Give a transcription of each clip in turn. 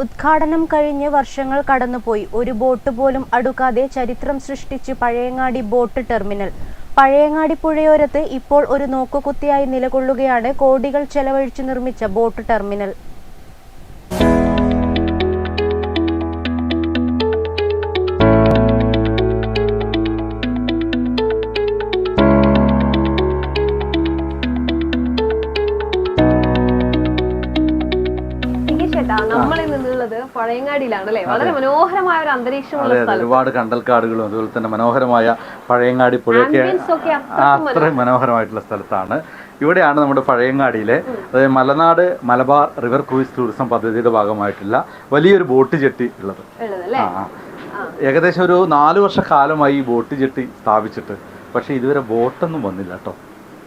ഉദ്ഘാടനം കഴിഞ്ഞ് വർഷങ്ങൾ കടന്നുപോയി. ഒരു ബോട്ട് പോലും അടുക്കാതെ ചരിത്രം സൃഷ്ടിച്ച് പഴയങ്ങാടി ബോട്ട് ടെർമിനൽ. പഴയങ്ങാടി പുഴയോരത്ത് ഇപ്പോൾ ഒരു നോക്കുകുത്തിയായി നിലകൊള്ളുകയാണ് കോടികൾ ചെലവഴിച്ച് നിർമ്മിച്ച ബോട്ട് ടെർമിനൽ. ചേട്ടാ നമ്മളിൽ നിന്നുള്ളത് പഴയങ്ങാടിയിലാണ് അല്ലെ വളരെ മനോഹരമായ ഒരു അന്തരീക്ഷമുള്ള സ്ഥലം. ഒരുപാട് കണ്ടൽക്കാടുകളും അതുപോലെ തന്നെ മനോഹരമായ പഴയങ്ങാടി പുഴയൊക്കെ അത്ര മനോഹരമായിട്ടുള്ള സ്ഥലത്താണ്. ഇവിടെയാണ് നമ്മുടെ പഴയങ്ങാടിയിലെ അതായത് Malanad Malabar river cruise tourism പദ്ധതിയുടെ ഭാഗമായിട്ടുള്ള വലിയൊരു ബോട്ട് ജെട്ടി ഉള്ളത്. ആ. ഏകദേശം ഒരു നാല് വർഷക്കാലമായി ഈ ബോട്ട് ജെട്ടി സ്ഥാപിച്ചിട്ട് പക്ഷേ ഇതുവരെ ബോട്ടൊന്നും വന്നില്ല കേട്ടോ.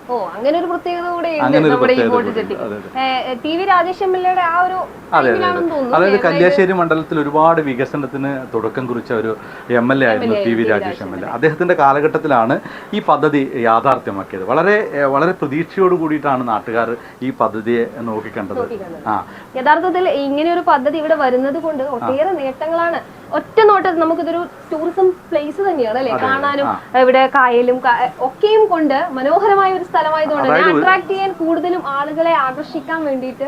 ഓ അങ്ങനെ ഒരു പ്രത്യേകത കൂടെ ടി വി. രാജേഷ് ആ ഒരു അതെ അതായത്? കല്യാശ്ശേരി മണ്ഡലത്തിൽ ഒരുപാട് വികസനത്തിന് തുടക്കം കുറിച്ച ഒരു എം എൽ എ ആയിരുന്നു T V Rajesh M L A അദ്ദേഹത്തിന്റെ കാലഘട്ടത്തിലാണ് ഈ പദ്ധതി യാഥാർത്ഥ്യമാക്കിയത്. വളരെ വളരെ പ്രതീക്ഷയോട് കൂടിയിട്ടാണ് നാട്ടുകാർ ഈ പദ്ധതിയെ നോക്കിക്കണ്ടത്. ആ. യഥാർത്ഥത്തിൽ ഇങ്ങനെ ഒരു പദ്ധതി ഇവിടെ വരുന്നത് കൊണ്ട് ഒട്ടേറെ നേട്ടങ്ങളാണ്. ഒറ്റ നോട്ടത്തിൽ നമുക്കിതൊരു ടൂറിസം പ്ലേസ് തന്നെയാണ് അല്ലെ? കാണാനും ഇവിടെ കായലും ഒക്കെയും കൊണ്ട് മനോഹരമായ ഒരു സ്ഥലമായതുകൊണ്ട് അട്രാക്ട് ചെയ്യാൻ കൂടുതലും ആളുകളെ ആകർഷിക്കാൻ വേണ്ടിയിട്ട്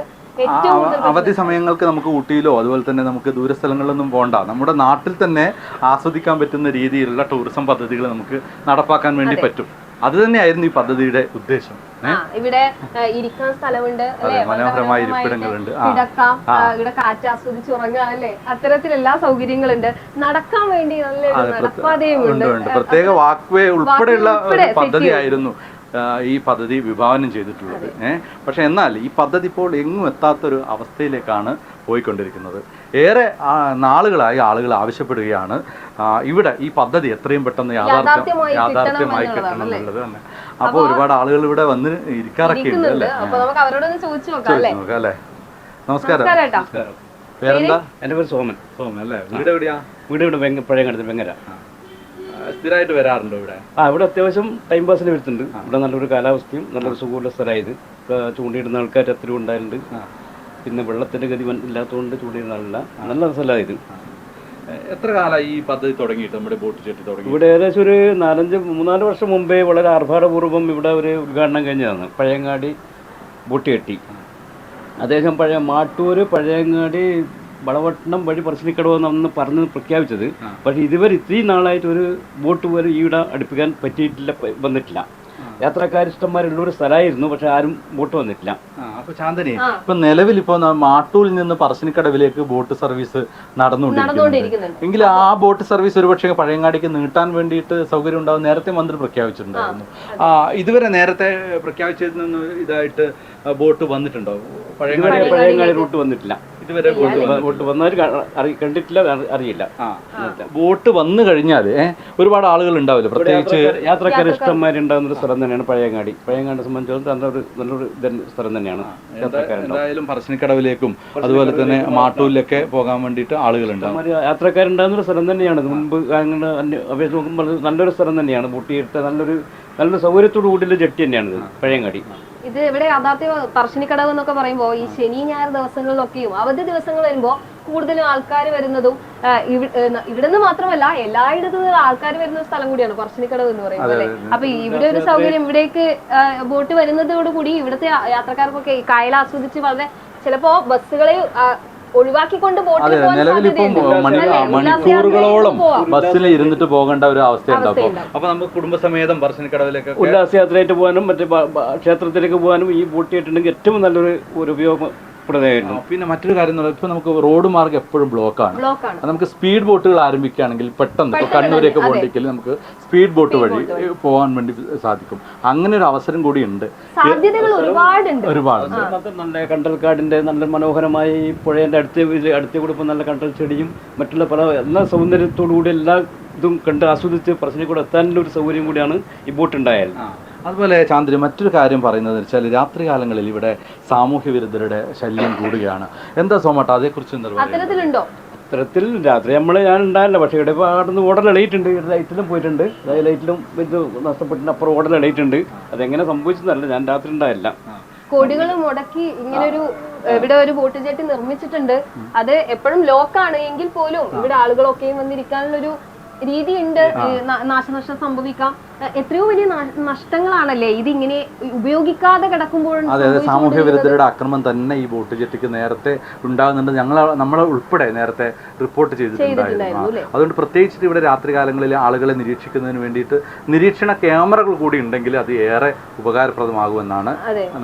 അവധി സമയങ്ങൾക്ക് നമുക്ക് ഊട്ടിയിലോ അതുപോലെ തന്നെ നമുക്ക് ദൂരസ്ഥലങ്ങളിലൊന്നും പോകണ്ട നമ്മുടെ നാട്ടിൽ തന്നെ ആസ്വദിക്കാൻ പറ്റുന്ന രീതിയിലുള്ള ടൂറിസം പദ്ധതികൾ നമുക്ക് നടപ്പാക്കാൻ വേണ്ടി പറ്റും. അത് തന്നെയായിരുന്നു ഈ പദ്ധതിയുടെ ഉദ്ദേശം. ഇവിടെ ഇരിക്കാൻ സ്ഥലമുണ്ട് മനോഹരമായ ഇരിപ്പിടങ്ങളുണ്ട്. ഇവിടെ കാറ്റ് ആസ്വദിച്ച് ഉറങ്ങാം അല്ലെ? അത്തരത്തിൽ എല്ലാ സൗകര്യങ്ങളുണ്ട്. നടക്കാൻ വേണ്ടി നല്ല നടപ്പാതയും ഉണ്ട് പ്രത്യേക വാക്വേ ഉൾപ്പെടെയുള്ള പദ്ധതിയായിരുന്നു. ഈ പദ്ധതി വിഭാവനം ചെയ്തിട്ടുള്ളത്. ഏഹ് പക്ഷെ എന്നാൽ ഈ പദ്ധതി ഇപ്പോൾ എങ്ങും എത്താത്തൊരു അവസ്ഥയിലേക്കാണ് പോയിക്കൊണ്ടിരിക്കുന്നത്. ഏറെ നാളുകളായി ആളുകൾ ആവശ്യപ്പെടുകയാണ്. ഇവിടെ ഈ പദ്ധതി എത്രയും പെട്ടെന്ന് യാഥാർത്ഥ്യം യാഥാർത്ഥ്യമായി കിട്ടണം? എന്നുള്ളത് തന്നെ. അപ്പോൾ ഒരുപാട് ആളുകൾ ഇവിടെ വന്ന് ഇരിക്കാറൊക്കെ ഉണ്ട് അല്ലേ? ചോദിച്ചു നോക്കാം അല്ലെ? നമസ്കാരം. പേരെന്താ? എന്റെ പേര് സോമൻ. സോമൻ അല്ലേ? വീട് എവിടെയാ? വീട് ഇവിടെ പഴയ വെങ്ങര. സ്ഥിരമായിട്ട് വരാറുണ്ടോ ഇവിടെ? ആ ഇവിടെ അത്യാവശ്യം ടൈം പാസിന് വരുന്നുണ്ട്. ഇവിടെ നല്ലൊരു കാലാവസ്ഥയും നല്ലൊരു സുഖമുള്ള സ്ഥലമായത് ചൂണ്ടിയിടുന്ന ആൾക്കാർ എത്രയും ഉണ്ടായിട്ടുണ്ട്. പിന്നെ വെള്ളത്തിന്റെ ഗതി ഇല്ലാത്തതുകൊണ്ട് ചൂണ്ടിയിടുന്ന ആളില്ല. നല്ല സ്ഥലമായത്. എത്ര കാലമായി ഈ പദ്ധതി തുടങ്ങിയിട്ട് നമ്മുടെ ബോട്ട് ചെട്ടി തുടങ്ങി ഇവിടെ ഏകദേശം ഒരു നാലഞ്ച് മൂന്നാൽ വർഷം മുമ്പേ വളരെ ആർഭാടപൂർവം ഇവിടെ ഒരു ഉദ്ഘാടനം കഴിഞ്ഞതാണ്. പഴയങ്ങാടി ബോട്ട് കെട്ടി. അദ്ദേഹം പഴയ മാട്ടൂർ പഴയങ്ങാടി വളവട്ടണം വഴി പറശ്ശിനിക്കടവ് അന്ന് പറഞ്ഞ് പ്രഖ്യാപിച്ചത്. പക്ഷേ ഇതുവരെ ഇത്രയും നാളായിട്ട് ഒരു ബോട്ട് പോലും ഈവിടെ അടുപ്പിക്കാൻ പറ്റിയിട്ടില്ല വന്നിട്ടില്ല. യാത്രക്കാരിഷ്ടന്മാരുള്ള ഒരു സ്ഥലമായിരുന്നു പക്ഷെ ആരും ബോട്ട് വന്നിട്ടില്ല. അപ്പൊ ചാന്ദനി ഇപ്പൊ നിലവിൽ ഇപ്പൊ മാട്ടൂരിൽ നിന്ന് പറശ്ശിനിക്കടവിലേക്ക് ബോട്ട് സർവീസ് നടന്നുകൊണ്ടിരിക്കുന്നുണ്ട്. എങ്കിൽ ആ ബോട്ട് സർവീസ് ഒരുപക്ഷെ പഴയങ്ങാടിക്ക് നീട്ടാൻ വേണ്ടിയിട്ട് സൗകര്യം ഉണ്ടാവും നേരത്തെ മന്ത്രി പ്രഖ്യാപിച്ചിട്ടുണ്ടായിരുന്നു. ആ ഇതുവരെ നേരത്തെ പ്രഖ്യാപിച്ചതിൽ നിന്ന് ഇതായിട്ട് ബോട്ട് വന്നിട്ടുണ്ടോ? പഴയങ്ങാടി പഴയങ്ങാടി റൂട്ട് വന്നിട്ടില്ല. ഇതുവരെ വോട്ട് വന്നവർ കണ്ടിട്ടില്ല അറിയില്ല. വോട്ട് ബോട്ട് വന്നു കഴിഞ്ഞാൽ ഒരുപാട് ആളുകൾ ഉണ്ടാവില്ല. പ്രത്യേകിച്ച് യാത്രക്കാർ ഇഷ്ടംമാരുണ്ടാകുന്ന ഒരു സ്ഥലം തന്നെയാണ് പഴയങ്ങാടി. പഴയങ്ങാടി സംബന്ധിച്ചിടത്തോളം നല്ലൊരു നല്ലൊരു സ്ഥലം തന്നെയാണ് യാത്രക്കാരുണ്ടാവും എന്തായാലും പറശ്ശിനിക്കടവിലേക്കും അതുപോലെ തന്നെ മാട്ടൂരിലൊക്കെ പോകാൻ വേണ്ടിയിട്ട് ആളുകളുണ്ടാവും ഇഷ്ടംമാര് യാത്രക്കാരുണ്ടാകുന്ന ഒരു സ്ഥലം തന്നെയാണ്. മുമ്പ് മുൻപ് അങ്ങനെ അന്യ- അപേക്ഷിച്ച് നോക്കുമ്പോൾ നല്ലൊരു സ്ഥലം തന്നെയാണ്. ബോട്ടിയിട്ട് നല്ലൊരു നല്ലൊരു സൗകര്യത്തോടു കൂടിയുള്ള ജെട്ടി തന്നെയാണ് പഴയങ്ങാടി. ഇത് ഇവിടെ യാഥാർത്ഥ്യ പറശ്ശിനിക്കടവ് എന്നൊക്കെ പറയുമ്പോൾ ഈ ശനി ഞായർ ദിവസങ്ങളിലൊക്കെയും അവധി ദിവസങ്ങൾ വരുമ്പോൾ കൂടുതലും ആൾക്കാർ വരുന്നതും ഇവിടെ നിന്ന് ഇവിടുന്ന് മാത്രമല്ല എല്ലായിടത്തും നിന്ന് ആൾക്കാർ വരുന്ന സ്ഥലം കൂടിയാണ് പറശ്ശിനിക്കടവ് എന്ന് പറയുന്നത് അല്ലേ? അപ്പൊ ഇവിടെ ഒരു സൗകര്യം ഇവിടേക്ക് ബോട്ട് വരുന്നതോടുകൂടി ഇവിടുത്തെ യാത്രക്കാർക്കൊക്കെ ഈ കായൽ ആസ്വദിച്ച് വളരെ ചിലപ്പോ ബസ്സുകളെ ഒഴിവാക്കിക്കൊണ്ട് ബോട്ടിൽ അതെ പോകാൻ നിലവിലിപ്പം മണി? മണിക്കൂറുകളോളം ബസ്സിൽ ഇരുന്നിട്ട് പോകേണ്ട ഒരു അവസ്ഥയുണ്ട് അപ്പോൾ. അപ്പൊ നമുക്ക് കുടുംബസമേതം പറശ്ശിനിക്കടവിലേക്ക് ഉല്ലാസയാത്രയായിട്ട് പോകാനും മറ്റേ ബ- ബ- ക്ഷേത്രത്തിലേക്ക് പോകാനും ഈ ബോട്ടിയിട്ടുണ്ടെങ്കിൽ ഏറ്റവും നല്ലൊരു ഒരു ഉപയോഗപ്രദമായിരുന്നു പിന്നെ മറ്റൊരു കാര്യം എന്ന് പറയുന്നത് ഇപ്പൊ നമുക്ക് റോഡ് മാർഗം എപ്പോഴും ബ്ലോക്ക് ആണ്. അത് നമുക്ക് സ്പീഡ് ബോട്ടുകൾ ആരംഭിക്കുകയാണെങ്കിൽ പെട്ടെന്ന് ഇപ്പൊ കണ്ണൂരേക്ക് പോകണ്ടെങ്കിൽ നമുക്ക് സ്പീഡ് ബോട്ട് വഴി പോകാൻ വേണ്ടി സാധിക്കും. അങ്ങനെ ഒരു അവസരം കൂടി ഉണ്ട്. ഒരുപാടുണ്ട്. ഒരുപാട് നല്ല കണ്ടൽക്കാടിന്റെ നല്ല മനോഹരമായ ഈ പുഴയുടെ അടുത്ത അടുത്ത കൂടെ ഇപ്പം നല്ല കണ്ടൽ ചെടിയും മറ്റുള്ള പല എല്ലാ സൗന്ദര്യത്തോടു കൂടി എല്ലാ ഇതും കണ്ട് ആസ്വദിച്ച് പ്രശ്നം കൂടെ എത്താനുള്ള ഒരു സൗകര്യം കൂടിയാണ് ഈ ബോട്ട് ഉണ്ടായാൽ. ആ. അതുപോലെ ചാന്ദ്രി മറ്റൊരു കാര്യം പറയുന്നത് വെച്ചാൽ രാത്രി കാലങ്ങളിൽ ഇവിടെ സാമൂഹ്യ വിരുദ്ധരുടെ ശല്യം കൂടുകയാണ്. എന്താ സോമട്ട അതേക്കുറിച്ച് എന്താ പറയുക അത്തരത്തിൽ രാത്രി നമ്മൾ ഞാൻ ഉണ്ടായില്ല പക്ഷേ ഇവിടെ ഇപ്പോൾ അവിടെ നിന്ന് ഓർഡർ എളയിട്ടുണ്ട് ലൈറ്റിലും പോയിട്ടുണ്ട്. അതായത് ലൈറ്റിലും ഇത് നഷ്ടപ്പെട്ടിട്ട് അപ്പുറം ഓടൽ എളിയിട്ടുണ്ട് അതെങ്ങനെ സംഭവിച്ചതല്ല ഞാൻ രാത്രി ഉണ്ടായില്ല. കോടികൾ മുടക്കി ഇങ്ങനെ ഒരു ഇവിടെ ഒരു ബോട്ട് ജെട്ടി നിർമ്മിച്ചിട്ടുണ്ട്. അത് എപ്പോഴും ലോക്കാണ് എങ്കിൽ പോലും ഇവിടെ ആളുകളൊക്കെയും വന്നിരിക്കാനുള്ള ഒരു രീതിയുണ്ട് നാശനഷ്ടം സംഭവിക്കാം. എത്രയോ വലിയ നഷ്ടങ്ങളാണല്ലേ ഇത് ഇങ്ങനെ ഉപയോഗിക്കാതെ കിടക്കുമ്പോൾ അതെ അതെ സാമൂഹ്യ വിരുദ്ധരുടെ ആക്രമം തന്നെ ഈ ബോട്ട് ജെട്ടിക്ക് നേരത്തെ ഉണ്ടാകുന്നുണ്ട്. ഞങ്ങൾ നമ്മൾ ഉൾപ്പെടെ നേരത്തെ റിപ്പോർട്ട് ചെയ്തിട്ടുണ്ടായിരുന്നു. അതുകൊണ്ട് പ്രത്യേകിച്ചിട്ട് ഇവിടെ രാത്രികാലങ്ങളിൽ ആളുകളെ നിരീക്ഷിക്കുന്നതിന് വേണ്ടിയിട്ട് നിരീക്ഷണ ക്യാമറകൾ കൂടി ഉണ്ടെങ്കിൽ അത് ഏറെ ഉപകാരപ്രദമാകുമെന്നാണ്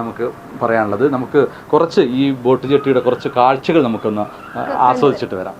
നമുക്ക് പറയാനുള്ളത്. നമുക്ക് കുറച്ച് ഈ ബോട്ട് ജെട്ടിയുടെ കുറച്ച് കാഴ്ചകൾ നമുക്കൊന്ന് ആസ്വദിച്ചിട്ട് വരാം.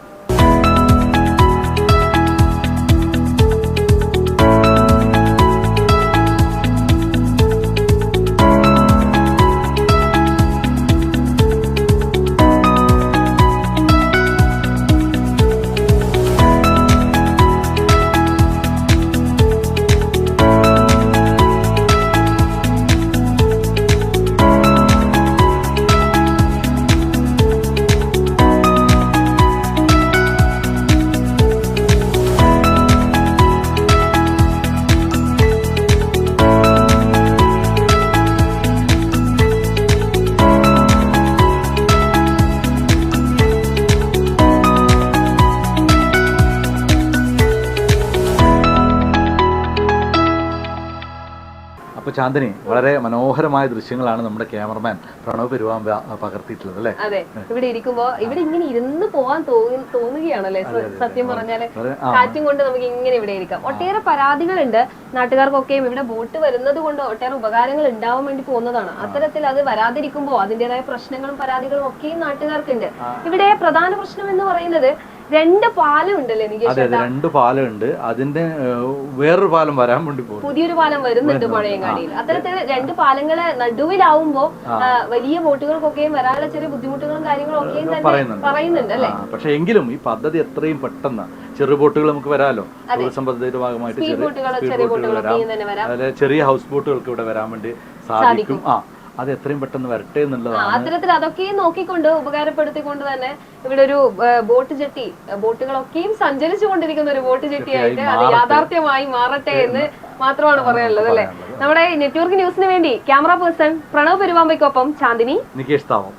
അപ്പോൾ ചാന്ദിനി വളരെ മനോഹരമായ ദൃശ്യങ്ങളാണ് നമ്മുടെ ക്യാമറമാൻ പ്രണവ് പെരുവാമ്പ പകർത്തിയിട്ടുള്ളത് അല്ലേ? അതെ ഇവിടെ ഇരിക്കുമ്പോ ഇവിടെ ഇങ്ങനെ ഇരുന്ന് പോവാൻ തോന്നുകയാണല്ലേ? സത്യം പറഞ്ഞാൽ കാറ്റും കൊണ്ട് നമുക്ക് ഇങ്ങനെ ഇവിടെ ഇരിക്കാം. ഒട്ടേറെ പരാതികളുണ്ട്. നാട്ടുകാർക്കൊക്കെയും ഇവിടെ ബോട്ട് വരുന്നത് കൊണ്ട് ഒട്ടേറെ ഉപകാരങ്ങൾ ഉണ്ടാവാൻ വേണ്ടി പോകുന്നതാണ്. അത്തരത്തിൽ അത് വരാതിരിക്കുമ്പോ അതിന്റേതായ പ്രശ്നങ്ങളും പരാതികളും ഒക്കെയും നാട്ടുകാർക്കുണ്ട്. ഇവിടെ പ്രധാന പ്രശ്നം എന്ന് പറയുന്നത് രണ്ട് പാലം ഉണ്ടല്ലേ എനിക്ക് അതെ അതെ രണ്ട് പാലമുണ്ട് അതിന്റെ ഏഹ്, വേറൊരു പാലം വരാൻ വേണ്ടി പോകും പുതിയൊരു പാലം വരുന്നുണ്ട് പുഴയങ്ങാടിയിൽ. അത്തരത്തിൽ രണ്ട് പാലങ്ങൾ നടുവിലാവുമ്പോ വലിയ ബോട്ടുകൾക്കൊക്കെയും വരാനുള്ള ചെറിയ ബുദ്ധിമുട്ടുകളും കാര്യങ്ങളും ഒക്കെയും തന്നെ പറയുന്നുണ്ട്. അല്ലെ? പക്ഷെ എങ്കിലും ഈ പദ്ധതി എത്രയും പെട്ടെന്ന് ചെറു ബോട്ടുകൾ നമുക്ക് വരാമല്ലോ ടൂറിസം പദ്ധതിയുടെ ഭാഗമായിട്ട് ചെറിയ ബോട്ടുകൾ ചെറിയ വരാം. അതുപോലെ ചെറിയ ഹൗസ് ബോട്ടുകൾക്ക് ഇവിടെ വരാൻ വേണ്ടി സാധിക്കും. ആ അത് എത്രയും പെട്ടെന്ന് വരട്ടെ എന്നുള്ളതാണ്. അത്തരത്തിൽ അതൊക്കെയും നോക്കിക്കൊണ്ട് ഉപകാരപ്പെടുത്തിക്കൊണ്ട് തന്നെ ഇവിടെ ഒരു ബോട്ട് ജെട്ടി ബോട്ടുകളൊക്കെയും സഞ്ചരിച്ചു കൊണ്ടിരിക്കുന്ന ഒരു ബോട്ട് ജെട്ടിയായിട്ട് അത് യാഥാർത്ഥ്യമായി മാറട്ടെ എന്ന് മാത്രമാണ് പറയാനുള്ളത് അല്ലെ? നമ്മുടെ നെറ്റ്വർക്ക് ന്യൂസിന് വേണ്ടി ക്യാമറ പേഴ്സൺ പ്രണവ് പെരുവാമ്പയ്ക്കൊപ്പം ചാന്ദിനി. നികേഷ് താവം.